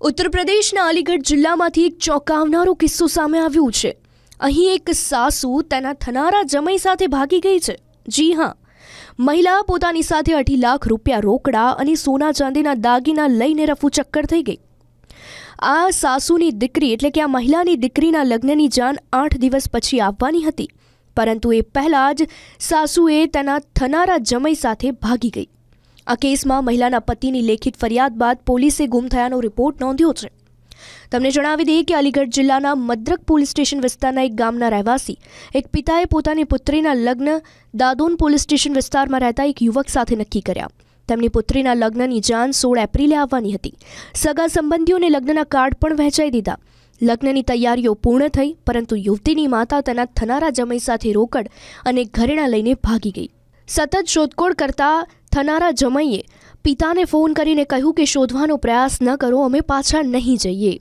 ઉત્તર પ્રદેશના અલીગઢ જિલ્લામાંથી એક ચોંકાવનારો કિસ્સો સામે આવ્યો છે. અહીં એક સાસુ તેના થનારા જમઈ સાથે ભાગી ગઈ છે. જી હા, મહિલા પોતાની સાથે અઢી લાખ રૂપિયા રોકડા અને સોના ચાંદીના દાગીના લઈને રફુ ચક્કર થઈ ગઈ. આ સાસુની દીકરી એટલે કે આ મહિલાની દીકરીના લગ્નની જાન આઠ દિવસ પછી આવવાની હતી. પરંતુ એ પહેલાં જ સાસુએ તેના થનારા જમઈ સાથે ભાગી ગઈ. આ કેસમાં મહિલાના પતિની લેખિત ફરિયાદ બાદ પોલીસે ગુમ થયાનો રિપોર્ટ નોંધ્યો છે. તમને જણાવી દઈએ કે અલીગઢ જિલ્લાના મદ્રક પોલીસ સ્ટેશન વિસ્તારના એક ગામના રહેવાસી, એક પિતાએ પોતાની પુત્રીના લગ્ન દાદોન પોલીસ સ્ટેશન વિસ્તારમાં રહેતા એક યુવક સાથે નક્કી કર્યા. તેમની પુત્રીના લગ્નની જાન સોળ એપ્રિલે આવવાની હતી. સગા સંબંધીઓને લગ્નના કાર્ડ પણ વહેંચાઈ દીધા. લગ્નની તૈયારીઓ પૂર્ણ થઈ, પરંતુ યુવતીની માતા તેના થનારા જમઈ સાથે રોકડ અને ઘરેણાં લઈને ભાગી ગઈ. સતત શોધખોળ કરતા થનારા જમઈએ. પિતાને ફોન કરીને કહ્યું કે શોધવાનો પ્રયાસ ન કરો, અમે પાછા નહીં જઈએ.